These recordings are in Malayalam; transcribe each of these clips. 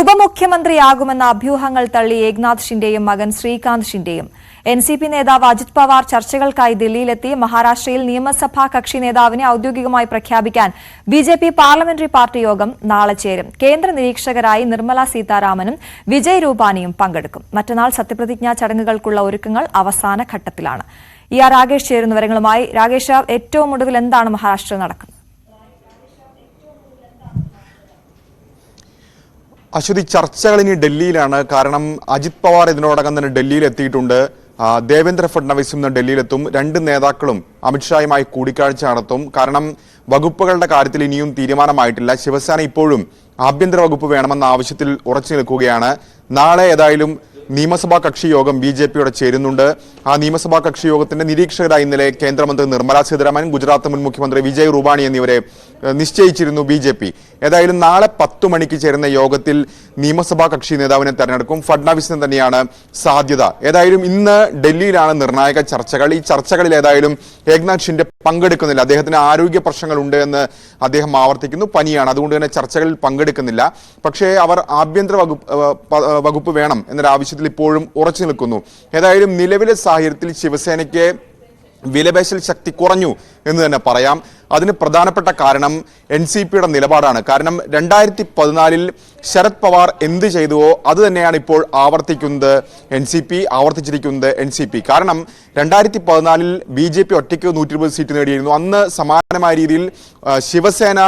ഉപമുഖ്യമന്ത്രിയാകുമെന്ന അഭ്യൂഹങ്ങൾ തള്ളി ഏക്നാഥ് ഷിൻഡെയും മകൻ ശ്രീകാന്ത് ഷിൻഡെയും. എൻ സി പി നേതാവ് അജിത് പവാർ ചർച്ചകൾക്കായി ദില്ലിയിലെത്തി മഹാരാഷ്ട്രയിൽ നിയമസഭാ കക്ഷി നേതാവിനെ ഔദ്യോഗികമായി പ്രഖ്യാപിക്കാൻ B J P parliamentary party യോഗം നാളെ ചേരും. കേന്ദ്ര നിരീക്ഷകരായി നിർമ്മല സീതാരാമനും വിജയ് രൂപാനിയും പങ്കെടുക്കും. മറ്റന്നാൾ സത്യപ്രതിജ്ഞാ ചടങ്ങുകൾക്കുള്ള ഒരുക്കങ്ങൾ അവസാന ഘട്ടത്തിലാണ്. ഇ ആർ രാകേഷ് ചേരുന്ന വിവരങ്ങളുമായി രാകേഷ് ഏറ്റവും ഒടുവിൽ എന്താണ് മഹാരാഷ്ട്രയിൽ നടക്കുന്നത്? അശ്വതി ചർച്ചകൾ ഇനി ഡൽഹിയിലാണ്. കാരണം അജിത് പവാർ ഇതിനോടകം തന്നെ ഡൽഹിയിൽ എത്തിയിട്ടുണ്ട് ദേവേന്ദ്ര ഫഡ്നവിസും ഇന്ന് ഡൽഹിയിലെത്തും. രണ്ട് നേതാക്കളും അമിത്ഷായുമായി കൂടിക്കാഴ്ച നടത്തും. കാരണം വകുപ്പുകളുടെ കാര്യത്തിൽ ഇനിയും തീരുമാനമായിട്ടില്ല. ശിവസേന ഇപ്പോഴും ആഭ്യന്തര വകുപ്പ് വേണമെന്ന ആവശ്യത്തിൽ ഉറച്ചു നിൽക്കുകയാണ്. നാളെ ഏതായാലും നിയമസഭാ കക്ഷി യോഗം ബി ജെ പിയോടെ ചേരുന്നുണ്ട്. ആ നിയമസഭാ കക്ഷി യോഗത്തിന്റെ നിരീക്ഷകരായി ഇന്നലെ കേന്ദ്രമന്ത്രി നിർമ്മല സീതാരാമൻ ഗുജറാത്ത് മുൻ മുഖ്യമന്ത്രി വിജയ് റൂപാണി എന്നിവരെ നിശ്ചയിച്ചിരുന്നു ബി ജെ പി. ഏതായാലും നാളെ പത്തു മണിക്ക് ചേരുന്ന യോഗത്തിൽ നിയമസഭാ കക്ഷി നേതാവിനെ തെരഞ്ഞെടുക്കും. ഫഡ്നാവിസിന് തന്നെയാണ് സാധ്യത. ഏതായാലും ഇന്ന് ഡൽഹിയിലാണ് നിർണായക ചർച്ചകൾ. ഈ ചർച്ചകളിൽ ഏതായാലും ഏക്നാഥ് ഷിൻഡെ പങ്കെടുക്കുന്നില്ല. അദ്ദേഹത്തിന് ആരോഗ്യ പ്രശ്നങ്ങളുണ്ട് എന്ന് അദ്ദേഹം ആവർത്തിക്കുന്നു. പനിയാണ്. അതുകൊണ്ട് തന്നെ ചർച്ചകളിൽ പങ്കെടുക്കുന്നില്ല. പക്ഷേ അവർ ആഭ്യന്തര വകുപ്പ് വകുപ്പ് വേണം എന്നൊരു ആവശ്യത്തിൽ ഇപ്പോഴും ഉറച്ചു നിൽക്കുന്നു. ഏതായാലും നിലവിലെ സാഹചര്യത്തിൽ ശിവസേനയ്ക്ക് വിലപേശൽ ശക്തി കുറഞ്ഞു എന്ന് തന്നെ പറയാം. അതിന് പ്രധാനപ്പെട്ട കാരണം എൻ സി പിയുടെ നിലപാടാണ്. കാരണം രണ്ടായിരത്തി പതിനാലിൽ ശരത് പവാർ എന്ത് ചെയ്തുവോ അത് തന്നെയാണ് ഇപ്പോൾ ആവർത്തിക്കുന്നത് എൻ സി പി ആവർത്തിച്ചിരിക്കുന്നത് എൻ സി പി. കാരണം രണ്ടായിരത്തി പതിനാലിൽ ബി ജെ പി ഒറ്റയ്ക്ക് നൂറ്റി ഇരുപത് സീറ്റ് നേടിയിരുന്നു. അന്ന് സമാനമായ രീതിയിൽ ശിവസേന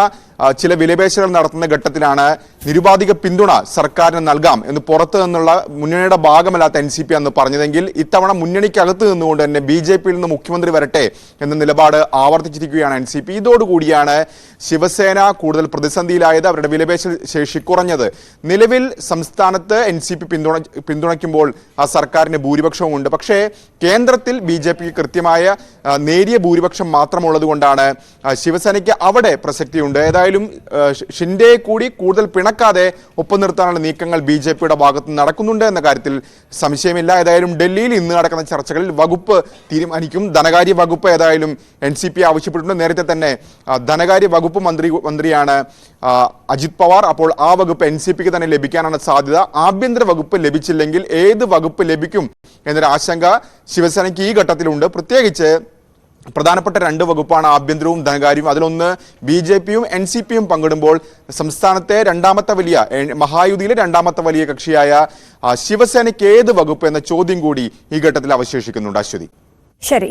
ചില വിലപേശകൾ നടത്തുന്ന ഘട്ടത്തിലാണ് നിരുപാധിക പിന്തുണ സർക്കാരിന് നൽകാം എന്ന് പുറത്തു നിന്നുള്ള മുന്നണിയുടെ ഭാഗമല്ലാത്ത എൻ സി പി അന്ന് പറഞ്ഞതെങ്കിൽ ഇത്തവണ മുന്നണിക്കകത്ത് നിന്നുകൊണ്ട് തന്നെ ബി ജെ പിയിൽ നിന്ന് മുഖ്യമന്ത്രി വരട്ടെ എന്ന നിലപാട് ആവർത്തിച്ചിരിക്കുകയാണ് എൻ സി പി. ഇതോടുകൂടിയാണ് ശിവസേന കൂടുതൽ പ്രതിസന്ധിയിലായത് അവരുടെ വിലപേശ ശേഷി കുറഞ്ഞത്. നിലവിൽ സംസ്ഥാനത്ത് എൻ സി പി പിന്തുണ പിന്തുണയ്ക്കുമ്പോൾ ആ സർക്കാരിന് ഭൂരിപക്ഷവും ഉണ്ട് പക്ഷേ കേന്ദ്രത്തിൽ ബി ജെ പിക്ക് കൃത്യമായ നേരിയ ഭൂരിപക്ഷം മാത്രമുള്ളത് കൊണ്ടാണ് ശിവസേനയ്ക്ക് അവിടെ പ്രസക്തിയുണ്ട്. ഏതായാലും ഷിൻഡേ കൂടി കൂടുതൽ പിണക്കാതെ ഒപ്പം നിർത്താനുള്ള നീക്കങ്ങൾ ബി ജെ പിയുടെ ഭാഗത്ത് നടക്കുന്നുണ്ട് എന്ന കാര്യത്തിൽ സംശയമില്ല. ഏതായാലും ഡൽഹിയിൽ ഇന്ന് നടക്കുന്ന ചർച്ചകളിൽ വകുപ്പ് തീരുമാനിക്കും. ധനകാര്യ വകുപ്പ് ഏതായാലും എൻ സി പി ആവശ്യപ്പെട്ടിട്ടുണ്ട്. നേരത്തെ തന്നെ ധനകാര്യ വകുപ്പ് മന്ത്രി മന്ത്രിയാണ് അജിത് പവാർ. അപ്പോൾ ആ വകുപ്പ് എൻ സി പിക്ക് തന്നെ ലഭിക്കാനാണ് സാധ്യത. ആഭ്യന്തര വകുപ്പ് ലഭിച്ചില്ലെങ്കിൽ ഏത് വകുപ്പ് ലഭിക്കും എന്നൊരു ആശങ്ക ശിവസേനയ്ക്ക് ഈ ഘട്ടത്തിലുണ്ട്. പ്രത്യേകിച്ച് പ്രധാനപ്പെട്ട രണ്ട് വകുപ്പാണ് ആഭ്യന്തരവും ധനകാര്യവും. അതിലൊന്ന് ബി ജെ പിയും എൻ സി പിയും പങ്കിടുമ്പോൾ സംസ്ഥാനത്തെ രണ്ടാമത്തെ വലിയ മഹായുതിയിലെ രണ്ടാമത്തെ വലിയ കക്ഷിയായ ശിവസേനയ്ക്ക് ഏത് വകുപ്പ് എന്ന ചോദ്യം കൂടി ഈ ഘട്ടത്തിൽ അവശേഷിക്കുന്നുണ്ട്. അശ്വതി. ശരി